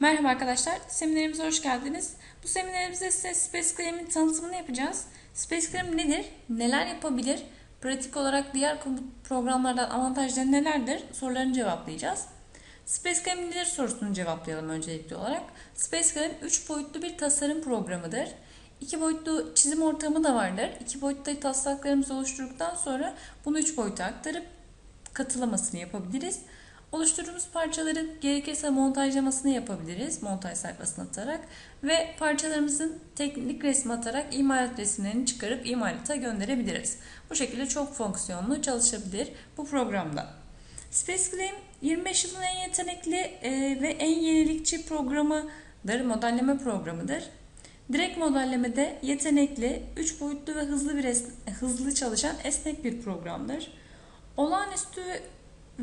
Merhaba arkadaşlar, seminerimize hoş geldiniz. Bu seminerimizde size Space Claim'in tanıtımını yapacağız. Space Claim nedir? Neler yapabilir? Pratik olarak diğer programlardan avantajları nelerdir? Sorularını cevaplayacağız. Space Claim nedir sorusunu cevaplayalım öncelikli olarak. Space Claim 3 boyutlu bir tasarım programıdır. 2 boyutlu çizim ortamı da vardır. 2 boyutta taslaklarımızı oluşturduktan sonra bunu 3 boyuta aktarıp katılamasını yapabiliriz. Oluşturduğumuz parçaların gerekirse montajlamasını yapabiliriz montaj sayfasına atarak ve parçalarımızın teknik resmi atarak imalat resimlerini çıkarıp imalata gönderebiliriz. Bu şekilde çok fonksiyonlu çalışabilir bu programda. Space Claim 25 yılın en yetenekli e, ve en yenilikçi programıdır, modelleme programıdır. Direkt modellemede yetenekli, 3 boyutlu ve hızlı bir hızlı çalışan esnek bir programdır. Olağanüstü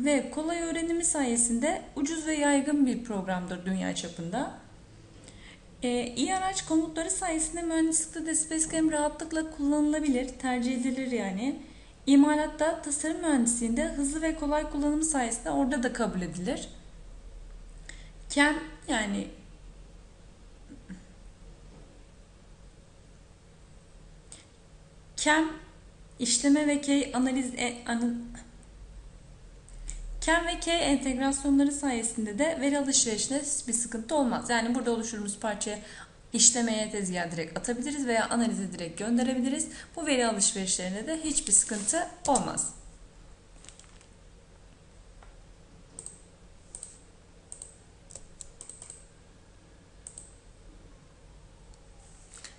ve kolay öğrenimi sayesinde ucuz ve yaygın bir programdır dünya çapında. Ee, iyi araç komutları sayesinde mühendislikte de SpaceCam rahatlıkla kullanılabilir, tercih edilir yani. İmalatta, tasarım mühendisliğinde hızlı ve kolay kullanımı sayesinde orada da kabul edilir. CAM yani CAM işleme ve key analiz e, anı, CAM ve K entegrasyonları sayesinde de veri alışverişinde bir sıkıntı olmaz. Yani burada oluşturduğumuz parçayı işlemeye tezgah direkt atabiliriz veya analize direkt gönderebiliriz. Bu veri alışverişlerinde de hiçbir sıkıntı olmaz.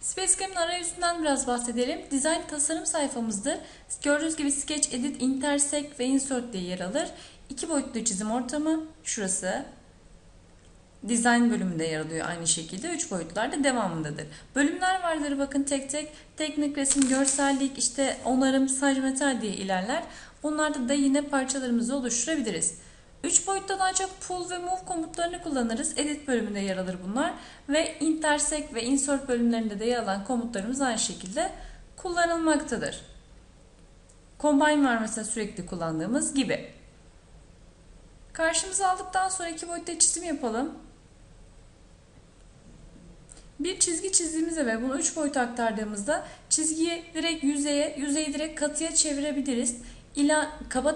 Spacecam'ın arayüzünden biraz bahsedelim. Design tasarım sayfamızdır. Gördüğünüz gibi Sketch, Edit, Intersect ve Insert diye yer alır. İki boyutlu çizim ortamı şurası. Design bölümünde yer alıyor aynı şekilde. Üç boyutlarda devamındadır. Bölümler vardır bakın tek tek. Teknik resim, görsellik, işte onarım, saj metal diye ilerler. Bunlarda da yine parçalarımızı oluşturabiliriz. 3 boyutta daha çok pull ve move komutlarını kullanırız. Edit bölümünde yer alır bunlar. Ve intersect ve insert bölümlerinde de yer alan komutlarımız aynı şekilde kullanılmaktadır. Combine var mesela sürekli kullandığımız gibi. Karşımıza aldıktan sonra iki boyutta çizim yapalım. Bir çizgi çizdiğimizde ve bunu üç boyuta aktardığımızda çizgiyi direkt yüzeye, yüzeyi direkt katıya çevirebiliriz. İla kaba,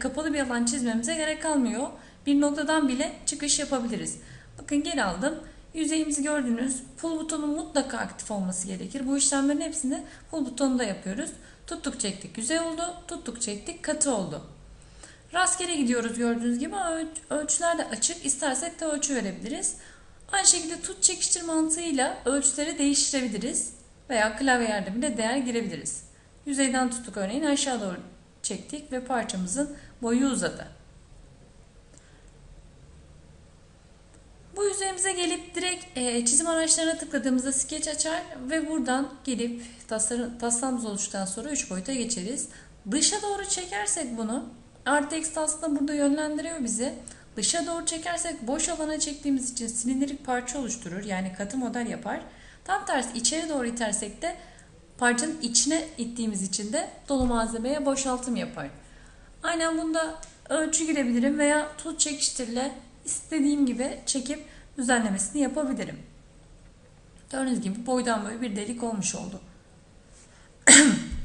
kapalı bir alan çizmemize gerek kalmıyor. Bir noktadan bile çıkış yapabiliriz. Bakın geri aldım. Yüzeyimizi gördünüz. Pull butonu mutlaka aktif olması gerekir. Bu işlemlerin hepsini pull butonunda yapıyoruz. Tuttuk çektik yüzey oldu. Tuttuk çektik katı oldu. Rastgele gidiyoruz gördüğünüz gibi ölçüler de açık. İstersek de ölçü verebiliriz. Aynı şekilde tut çekiştir mantığıyla ölçüleri değiştirebiliriz. Veya klavye yardımıyla değer girebiliriz. Yüzeyden tuttuk örneğin aşağı doğru çektik ve parçamızın boyu uzadı. Bu yüzeyimize gelip direkt e, çizim araçlarına tıkladığımızda sketch açar ve buradan gelip taslamımız oluştuktan sonra 3 boyuta geçeriz. Dışa doğru çekersek bunu Artı eksi aslında burada yönlendiriyor bizi. Dışa doğru çekersek boş alana çektiğimiz için silindirik parça oluşturur. Yani katı model yapar. Tam tersi içeri doğru itersek de parçanın içine ittiğimiz için de dolu malzemeye boşaltım yapar. Aynen bunda ölçü girebilirim veya tut çekiştirle istediğim gibi çekip düzenlemesini yapabilirim. Gördüğünüz gibi boydan böyle bir delik olmuş oldu.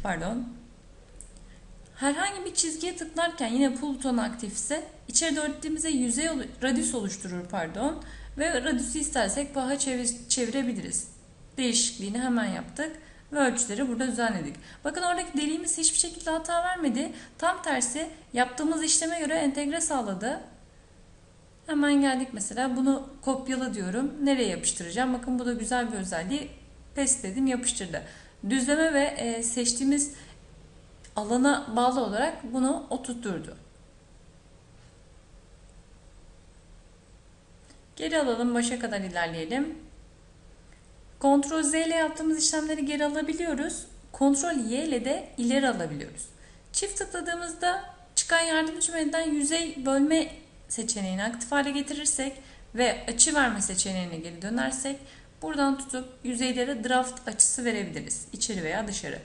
Pardon. Herhangi bir çizgiye tıklarken yine pull butonu aktifse içeri doğru gittiğimizde yüzey radius oluşturur pardon ve radiusu istersek paha çevir, çevirebiliriz. Değişikliğini hemen yaptık ve ölçüleri burada düzenledik. Bakın oradaki deliğimiz hiçbir şekilde hata vermedi. Tam tersi yaptığımız işleme göre entegre sağladı. Hemen geldik mesela bunu kopyala diyorum. Nereye yapıştıracağım? Bakın bu da güzel bir özelliği. Pes dedim yapıştırdı. Düzleme ve e, seçtiğimiz alana bağlı olarak bunu oturtturdu. Geri alalım, başa kadar ilerleyelim. Ctrl Z ile yaptığımız işlemleri geri alabiliyoruz. Ctrl Y ile de ileri alabiliyoruz. Çift tıkladığımızda çıkan yardımcı menüden yüzey bölme seçeneğini aktif hale getirirsek ve açı verme seçeneğine geri dönersek buradan tutup yüzeylere draft açısı verebiliriz. içeri veya dışarı.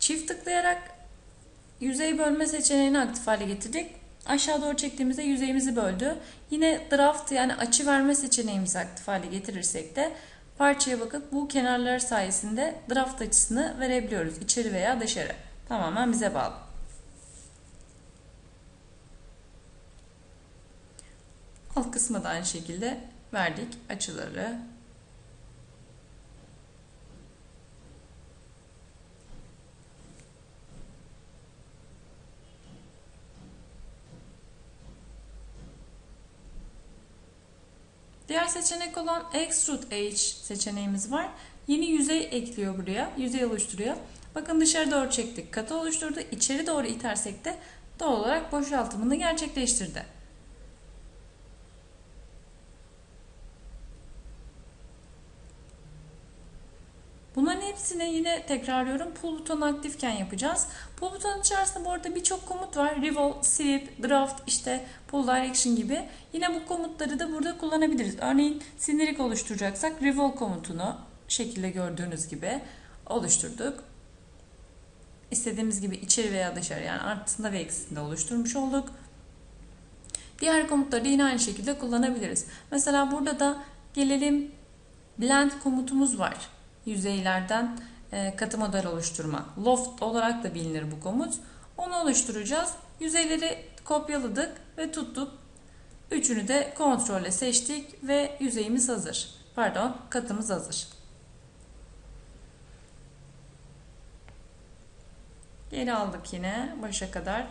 Çift tıklayarak yüzey bölme seçeneğini aktif hale getirdik. Aşağı doğru çektiğimizde yüzeyimizi böldü. Yine draft yani açı verme seçeneğimizi aktif hale getirirsek de parçaya bakıp bu kenarlar sayesinde draft açısını verebiliyoruz. içeri veya dışarı. Tamamen bize bağlı. Alt kısmı da aynı şekilde verdik açıları. Diğer seçenek olan Extrude H seçeneğimiz var. Yeni yüzey ekliyor buraya. Yüzey oluşturuyor. Bakın dışarı doğru çektik. Katı oluşturdu. İçeri doğru itersek de doğal olarak boşaltımını gerçekleştirdi. Hepsini yine tekrarlıyorum. Pull butonu aktifken yapacağız. Pull butonu içerisinde bu arada birçok komut var. Revolve, Sweep, Draft, işte Pull Direction gibi. Yine bu komutları da burada kullanabiliriz. Örneğin sindirik oluşturacaksak Revolve komutunu şekilde gördüğünüz gibi oluşturduk. İstediğimiz gibi içeri veya dışarı yani artısında ve eksisinde oluşturmuş olduk. Diğer komutları yine aynı şekilde kullanabiliriz. Mesela burada da gelelim blend komutumuz var yüzeylerden e, katı model oluşturma. Loft olarak da bilinir bu komut. Onu oluşturacağız. Yüzeyleri kopyaladık ve tuttuk. Üçünü de kontrolle seçtik ve yüzeyimiz hazır. Pardon, katımız hazır. Geri aldık yine başa kadar.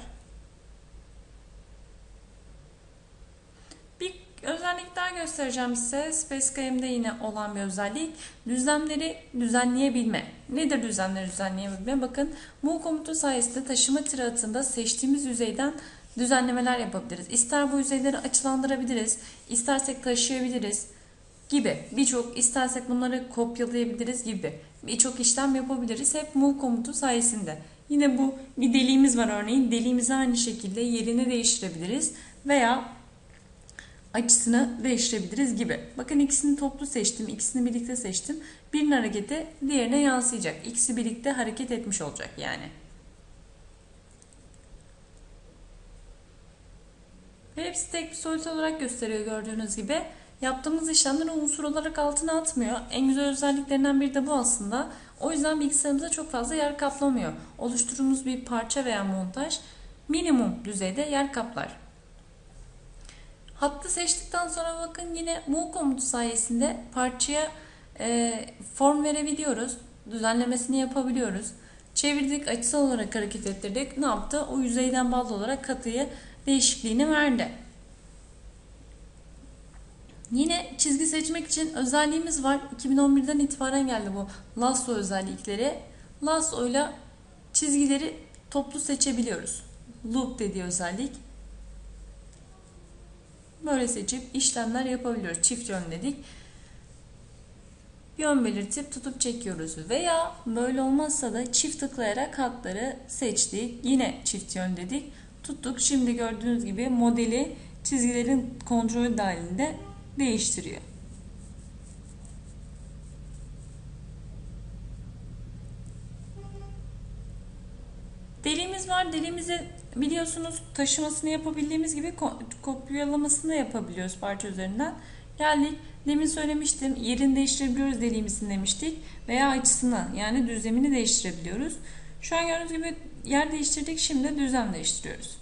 Göstereceğim size. SpaceGame'de yine olan bir özellik. Düzlemleri düzenleyebilme. Nedir düzlemleri düzenleyebilme? Bakın bu komutu sayesinde taşıma tiratında seçtiğimiz yüzeyden düzenlemeler yapabiliriz. İster bu yüzeyleri açılandırabiliriz, istersek taşıyabiliriz gibi. Birçok istersek bunları kopyalayabiliriz gibi. Birçok işlem yapabiliriz. Hep move komutu sayesinde. Yine bu bir deliğimiz var örneğin. Deliğimizi aynı şekilde yerini değiştirebiliriz. Veya açısını değiştirebiliriz gibi. Bakın ikisini toplu seçtim, ikisini birlikte seçtim. Birinin hareketi diğerine yansıyacak. İkisi birlikte hareket etmiş olacak yani. Hepsi tek bir soyut olarak gösteriyor gördüğünüz gibi. Yaptığımız işlemleri unsur olarak altına atmıyor. En güzel özelliklerinden biri de bu aslında. O yüzden bilgisayarımıza çok fazla yer kaplamıyor. Oluşturduğumuz bir parça veya montaj minimum düzeyde yer kaplar. Hattı seçtikten sonra bakın yine move komutu sayesinde parçaya e, form verebiliyoruz. Düzenlemesini yapabiliyoruz. Çevirdik, açısal olarak hareket ettirdik. Ne yaptı? O yüzeyden bağlı olarak katıyı değişikliğini verdi. Yine çizgi seçmek için özelliğimiz var. 2011'den itibaren geldi bu lasso özellikleri. Lasso ile çizgileri toplu seçebiliyoruz. Loop dediği özellik. Böyle seçip işlemler yapabiliyoruz. Çift yön dedik. Yön belirtip tutup çekiyoruz. Veya böyle olmazsa da çift tıklayarak hatları seçtik. Yine çift yön dedik. Tuttuk. Şimdi gördüğünüz gibi modeli çizgilerin kontrolü dahilinde değiştiriyor. Deliğimiz var. Deliğimizi biliyorsunuz taşımasını yapabildiğimiz gibi kopyalamasını yapabiliyoruz parça üzerinden. Geldik. Demin söylemiştim. Yerini değiştirebiliyoruz deliğimizin demiştik. Veya açısını yani düzlemini değiştirebiliyoruz. Şu an gördüğünüz gibi yer değiştirdik. Şimdi düzlem değiştiriyoruz.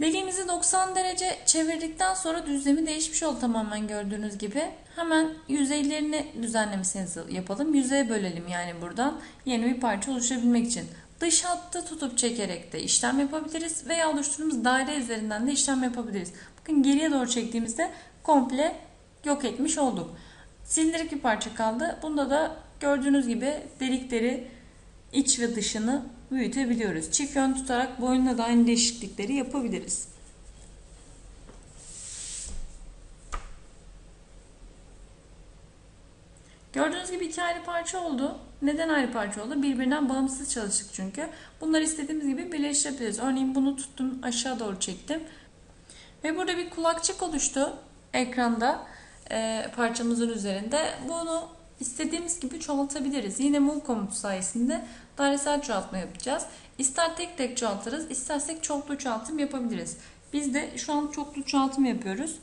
Deliğimizi 90 derece çevirdikten sonra düzlemi değişmiş oldu tamamen gördüğünüz gibi. Hemen yüzeylerini düzenlemesini yapalım. Yüzeye bölelim yani buradan yeni bir parça oluşturabilmek için. Dış hattı tutup çekerek de işlem yapabiliriz veya oluşturduğumuz daire üzerinden de işlem yapabiliriz. Bakın geriye doğru çektiğimizde komple yok etmiş olduk. Silindirik bir parça kaldı. Bunda da gördüğünüz gibi delikleri iç ve dışını büyütebiliyoruz. Çift yön tutarak boyunla da aynı değişiklikleri yapabiliriz. Gördüğünüz gibi iki ayrı parça oldu. Neden ayrı parça oldu? Birbirinden bağımsız çalıştık çünkü. Bunları istediğimiz gibi birleştirebiliriz. Örneğin bunu tuttum aşağı doğru çektim. Ve burada bir kulakçık oluştu ekranda e, parçamızın üzerinde. Bunu istediğimiz gibi çoğaltabiliriz. Yine move komutu sayesinde dairesel çoğaltma yapacağız. İster tek tek çoğaltırız, istersek çoklu çoğaltım yapabiliriz. Biz de şu an çoklu çoğaltım yapıyoruz.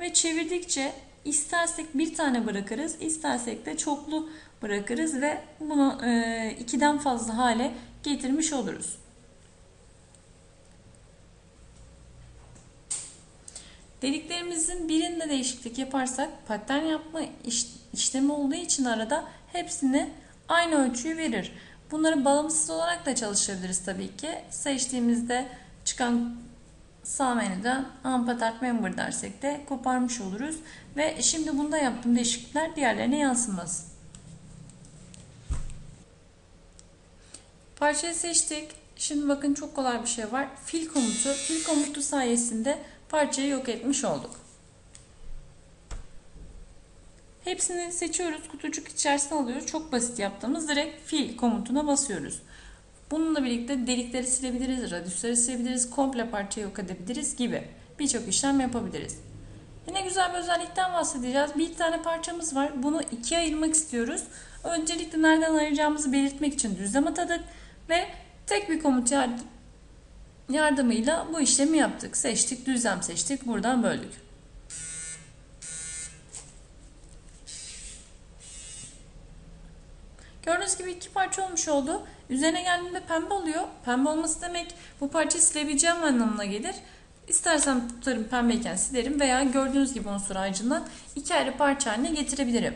Ve çevirdikçe istersek bir tane bırakırız, istersek de çoklu bırakırız ve bunu e, ikiden fazla hale getirmiş oluruz. Deliklerimizin birinde değişiklik yaparsak patern yapma iş, işlemi olduğu için arada hepsini aynı ölçüyü verir. Bunları bağımsız olarak da çalıştırabiliriz tabii ki. Seçtiğimizde çıkan sağ menüden unpatterned member dersek de koparmış oluruz. Ve şimdi bunda yaptığım değişiklikler diğerlerine yansımaz. Parçayı seçtik. Şimdi bakın çok kolay bir şey var. Fil komutu. Fil komutu sayesinde parçayı yok etmiş olduk. Hepsini seçiyoruz. Kutucuk içerisine alıyoruz. Çok basit yaptığımız direkt fil komutuna basıyoruz. Bununla birlikte delikleri silebiliriz, radyüsleri silebiliriz, komple parçayı yok edebiliriz gibi birçok işlem yapabiliriz. Yine güzel bir özellikten bahsedeceğiz. Bir tane parçamız var. Bunu ikiye ayırmak istiyoruz. Öncelikle nereden ayıracağımızı belirtmek için düzlem atadık ve tek bir komut yardımıyla bu işlemi yaptık. Seçtik, düzlem seçtik, buradan böldük. Gördüğünüz gibi iki parça olmuş oldu. Üzerine geldiğinde pembe oluyor. Pembe olması demek bu parçayı silebileceğim anlamına gelir. İstersem tutarım pembeyken silerim veya gördüğünüz gibi unsur ağacından iki ayrı parça haline getirebilirim.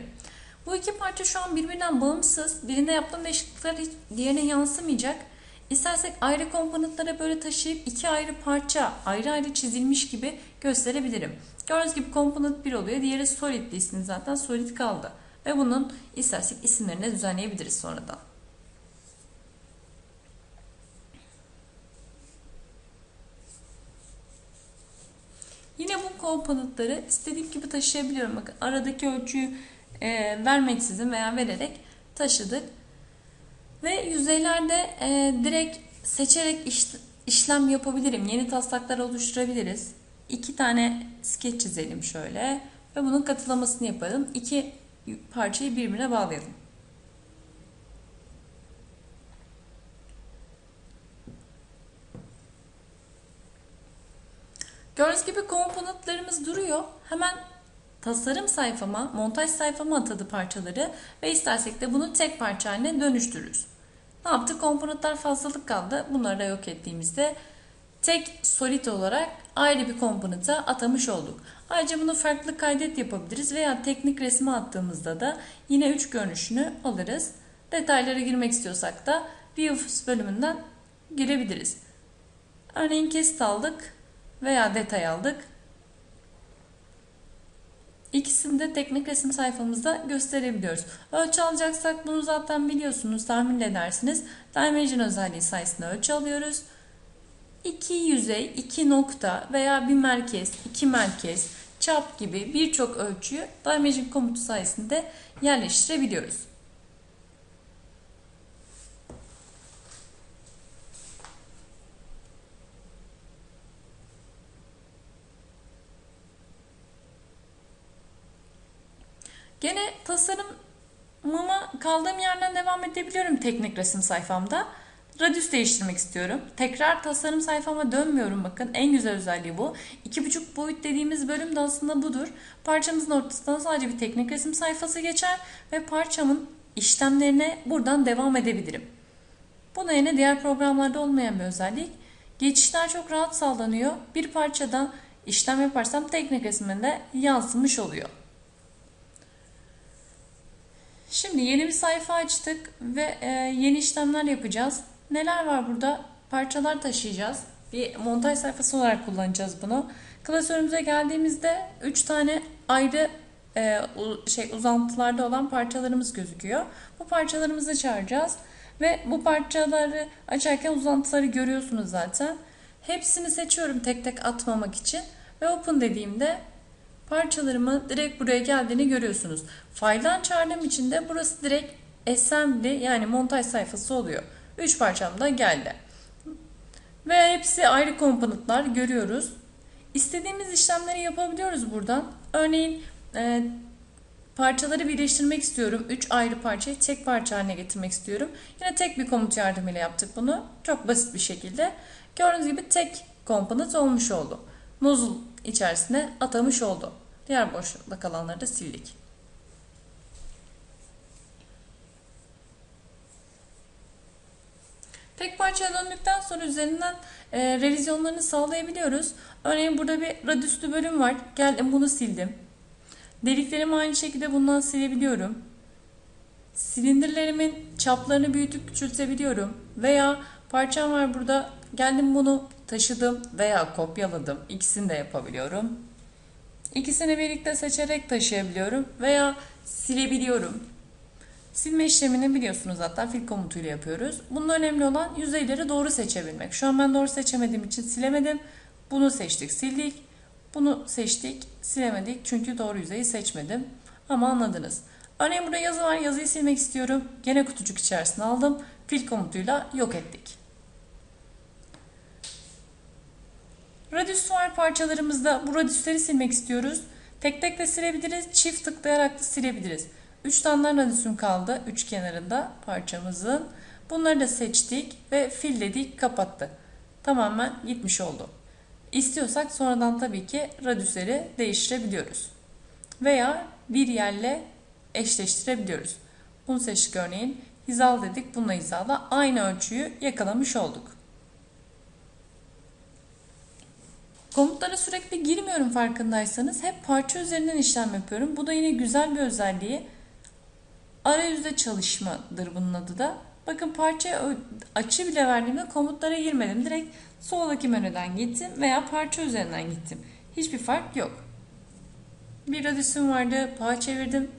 Bu iki parça şu an birbirinden bağımsız. Birinde yaptığım değişiklikler diğerine yansımayacak. İstersek ayrı komponentlara böyle taşıyıp iki ayrı parça ayrı ayrı çizilmiş gibi gösterebilirim. Gördüğünüz gibi komponent 1 oluyor. Diğeri solid ismi zaten solid kaldı. Ve bunun istersek isimlerini düzenleyebiliriz sonradan. Yine bu komponentleri istediğim gibi taşıyabiliyorum. Bakın aradaki ölçüyü e, vermeksizin veya vererek taşıdık. Ve yüzeylerde e, direkt seçerek iş, işlem yapabilirim. Yeni taslaklar oluşturabiliriz. İki tane skeç çizelim şöyle. Ve bunun katılamasını yapalım. İki parçayı birbirine bağlayalım. Gördüğünüz gibi komponentlerimiz duruyor. Hemen tasarım sayfama, montaj sayfama atadı parçaları ve istersek de bunu tek parça haline dönüştürürüz. Ne yaptık? Komponentler fazlalık kaldı. Bunları da yok ettiğimizde tek solid olarak ayrı bir komponente atamış olduk. Ayrıca bunu farklı kaydet yapabiliriz veya teknik resmi attığımızda da yine üç görünüşünü alırız. Detaylara girmek istiyorsak da Views bölümünden girebiliriz. Örneğin kesit aldık veya detay aldık. İkisini de teknik resim sayfamızda gösterebiliyoruz. Ölçü alacaksak bunu zaten biliyorsunuz, tahmin edersiniz. Dimension özelliği sayesinde ölçü alıyoruz. İki yüzey, iki nokta veya bir merkez, iki merkez, çap gibi birçok ölçüyü Dimension komutu sayesinde yerleştirebiliyoruz. Gene tasarımıma kaldığım yerden devam edebiliyorum teknik resim sayfamda. Radius değiştirmek istiyorum. Tekrar tasarım sayfama dönmüyorum bakın. En güzel özelliği bu. 2,5 boyut dediğimiz bölüm de aslında budur. Parçamızın ortasından sadece bir teknik resim sayfası geçer ve parçamın işlemlerine buradan devam edebilirim. Bu da yine diğer programlarda olmayan bir özellik. Geçişler çok rahat sağlanıyor. Bir parçadan işlem yaparsam teknik resminde yansımış oluyor. Şimdi yeni bir sayfa açtık ve e, yeni işlemler yapacağız. Neler var burada? Parçalar taşıyacağız. Bir montaj sayfası olarak kullanacağız bunu. Klasörümüze geldiğimizde 3 tane ayrı e, şey uzantılarda olan parçalarımız gözüküyor. Bu parçalarımızı çağıracağız. Ve bu parçaları açarken uzantıları görüyorsunuz zaten. Hepsini seçiyorum tek tek atmamak için. Ve open dediğimde parçalarımı direkt buraya geldiğini görüyorsunuz. File'dan çağırdığım için de burası direkt assembly yani montaj sayfası oluyor. 3 parçam da geldi. Ve hepsi ayrı komponentler görüyoruz. İstediğimiz işlemleri yapabiliyoruz buradan. Örneğin e, parçaları birleştirmek istiyorum. 3 ayrı parçayı tek parça haline getirmek istiyorum. Yine tek bir komut yardımıyla yaptık bunu. Çok basit bir şekilde. Gördüğünüz gibi tek komponent olmuş oldu. Nozzle içerisine atamış oldu. Diğer boşlukta kalanları da sildik. Tek parçaya döndükten sonra üzerinden e, revizyonlarını sağlayabiliyoruz. Örneğin burada bir radüslü bölüm var. Geldim bunu sildim. Deliklerimi aynı şekilde bundan silebiliyorum. Silindirlerimin çaplarını büyütüp küçültebiliyorum. Veya parçam var burada. Geldim bunu taşıdım veya kopyaladım. İkisini de yapabiliyorum. İkisini birlikte seçerek taşıyabiliyorum veya silebiliyorum. Silme işlemini biliyorsunuz hatta fil komutuyla yapıyoruz. Bunun önemli olan yüzeyleri doğru seçebilmek. Şu an ben doğru seçemediğim için silemedim. Bunu seçtik, sildik. Bunu seçtik, silemedik çünkü doğru yüzeyi seçmedim. Ama anladınız. Örneğin burada yazı var, yazıyı silmek istiyorum. Gene kutucuk içerisine aldım. Fil komutuyla yok ettik. Radius var parçalarımızda. Bu radiusleri silmek istiyoruz. Tek tek de silebiliriz. Çift tıklayarak da silebiliriz. 3 tane radiusum kaldı. Üç kenarında parçamızın. Bunları da seçtik ve filledik kapattı. Tamamen gitmiş oldu. İstiyorsak sonradan tabii ki radiusleri değiştirebiliyoruz. Veya bir yerle eşleştirebiliyoruz. Bunu seçtik örneğin. Hizal dedik. Bununla hizala aynı ölçüyü yakalamış olduk. Komutlara sürekli girmiyorum farkındaysanız. Hep parça üzerinden işlem yapıyorum. Bu da yine güzel bir özelliği. Arayüzde çalışmadır bunun adı da. Bakın parça açı bile verdiğimde komutlara girmedim. Direkt soldaki menüden gittim veya parça üzerinden gittim. Hiçbir fark yok. Bir radiusum vardı. Pağa çevirdim.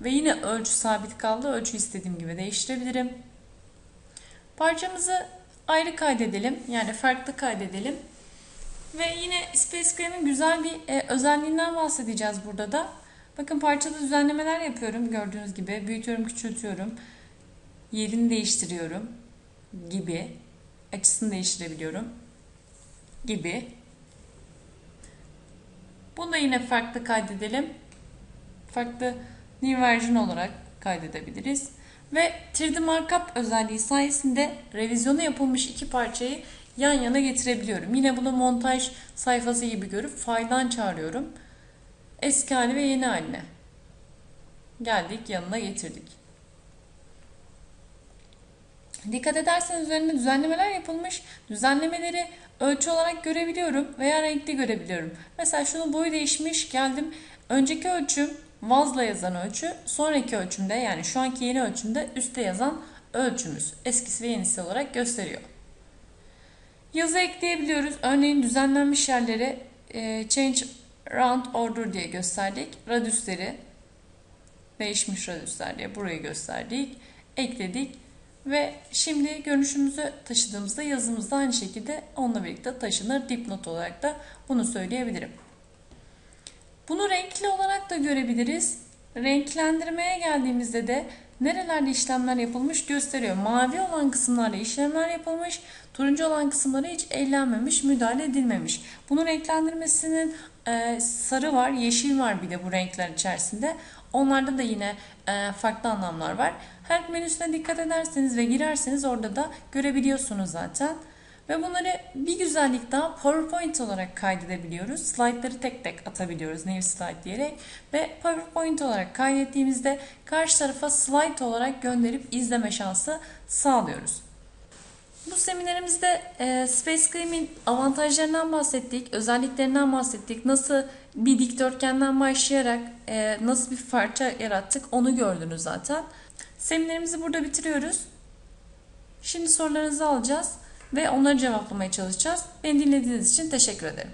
Ve yine ölçü sabit kaldı. Ölçü istediğim gibi değiştirebilirim. Parçamızı ayrı kaydedelim. Yani farklı kaydedelim. Ve yine Space Gram'in güzel bir e, özelliğinden bahsedeceğiz burada da. Bakın parçada düzenlemeler yapıyorum gördüğünüz gibi. Büyütüyorum, küçültüyorum. Yerini değiştiriyorum gibi. Açısını değiştirebiliyorum gibi. Bunu da yine farklı kaydedelim. Farklı new version olarak kaydedebiliriz. Ve 3D Markup özelliği sayesinde revizyonu yapılmış iki parçayı yan yana getirebiliyorum. Yine bunu montaj sayfası gibi görüp file'dan çağırıyorum. Eski hali ve yeni haline. Geldik yanına getirdik. Dikkat ederseniz üzerinde düzenlemeler yapılmış. Düzenlemeleri ölçü olarak görebiliyorum veya renkli görebiliyorum. Mesela şunun boyu değişmiş geldim. Önceki ölçüm vazla yazan ölçü. Sonraki ölçümde yani şu anki yeni ölçümde üstte yazan ölçümüz. Eskisi ve yenisi olarak gösteriyor. Yazı ekleyebiliyoruz. Örneğin düzenlenmiş yerlere change round order diye gösterdik. Radiusleri değişmiş radiusler diye burayı gösterdik. Ekledik. Ve şimdi görünüşümüzü taşıdığımızda yazımızda aynı şekilde onunla birlikte taşınır. Dipnot olarak da bunu söyleyebilirim. Bunu renkli olarak da görebiliriz. Renklendirmeye geldiğimizde de nerelerde işlemler yapılmış gösteriyor. Mavi olan kısımlarda işlemler yapılmış, turuncu olan kısımlara hiç ellenmemiş, müdahale edilmemiş. Bunun renklendirmesinin e, sarı var, yeşil var bir de bu renkler içerisinde. Onlarda da yine e, farklı anlamlar var. Her menüsüne dikkat ederseniz ve girerseniz orada da görebiliyorsunuz zaten. Ve bunları bir güzellik daha PowerPoint olarak kaydedebiliyoruz. Slaytları tek tek atabiliyoruz New Slide diyerek. Ve PowerPoint olarak kaydettiğimizde karşı tarafa slide olarak gönderip izleme şansı sağlıyoruz. Bu seminerimizde e, Space Gleam'in avantajlarından bahsettik, özelliklerinden bahsettik. Nasıl bir dikdörtgenden başlayarak e, nasıl bir parça yarattık onu gördünüz zaten. Seminerimizi burada bitiriyoruz. Şimdi sorularınızı alacağız ve onları cevaplamaya çalışacağız. Beni dinlediğiniz için teşekkür ederim.